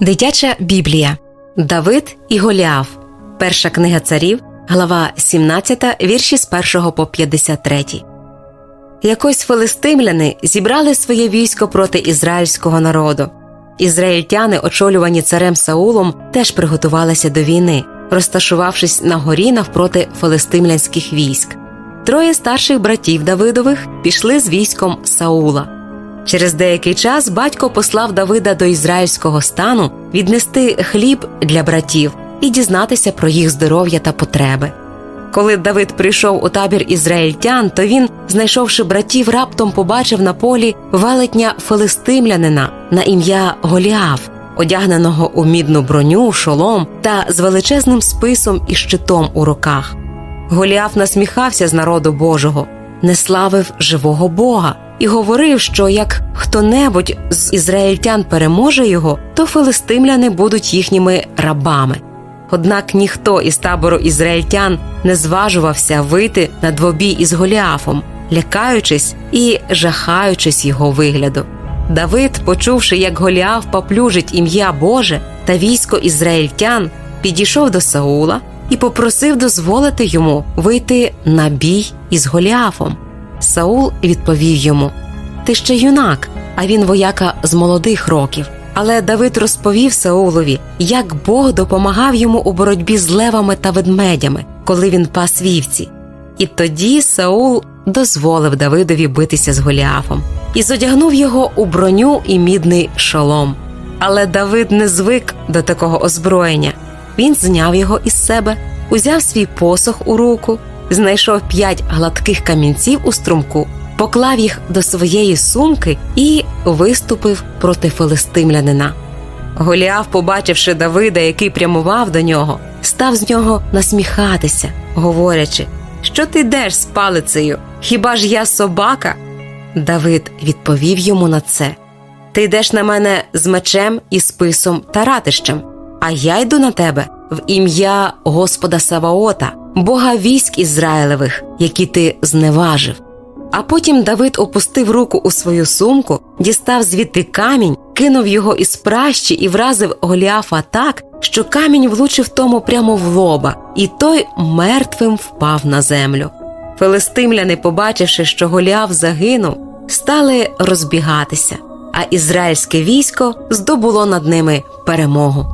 Дитяча Біблія Давид і Голіаф. Перша книга царів, глава 17, вірші з 1 по 53. Якось филистимляни зібрали своє військо проти ізраїльського народу. Ізраїльтяни, очолювані царем Саулом, теж приготувалися до війни, розташувавшись на горі навпроти филистимлянських військ. Троє старших братів Давидових пішли з військом Саула. Через деякий час батько послав Давида до ізраїльського стану віднести хліб для братів і дізнатися про їх здоров'я та потреби. Коли Давид прийшов у табір ізраїльтян, то він, знайшовши братів, раптом побачив на полі велетня филистимлянина на ім'я Голіаф, одягненого у мідну броню, шолом та з величезним списом і щитом у руках. Голіаф насміхався з народу Божого, не славив живого Бога і говорив, що як хто-небудь з ізраїльтян переможе його, то филистимляни будуть їхніми рабами. Однак ніхто із табору ізраїльтян не зважувався вийти на двобій із Голіафом, лякаючись і жахаючись його вигляду. Давид, почувши, як Голіаф поплюжить ім'я Боже та військо ізраїльтян, підійшов до Саула і попросив дозволити йому вийти на бій із Голіафом. Саул відповів йому: Ти ще юнак, а він вояка з молодих років. Але Давид розповів Саулові, як Бог допомагав йому у боротьбі з левами та ведмедями, коли він пас вівці. І тоді Саул дозволив Давидові битися з Голіафом і зодягнув його у броню і мідний шолом. Але Давид не звик до такого озброєння. Він зняв його із себе, узяв свій посох у руку, знайшов п'ять гладких камінців у струмку, поклав їх до своєї сумки і виступив проти филистимлянина. Голіаф, побачивши Давида, який прямував до нього, став з нього насміхатися, говорячи, що ти йдеш з палицею? Хіба ж я собака? Давид відповів йому на це: Ти йдеш на мене з мечем і списом та ратищем, а я йду на тебе в ім'я Господа Саваота, Бога військ Ізраїлевих, які ти зневажив. А потім Давид опустив руку у свою сумку, дістав звідти камінь, кинув його із пращі і вразив Голіафа так, що камінь влучив тому прямо в лоба, і той мертвим впав на землю. Филистимляни, побачивши, що Голіаф загинув, стали розбігатися, а ізраїльське військо здобуло над ними перемогу.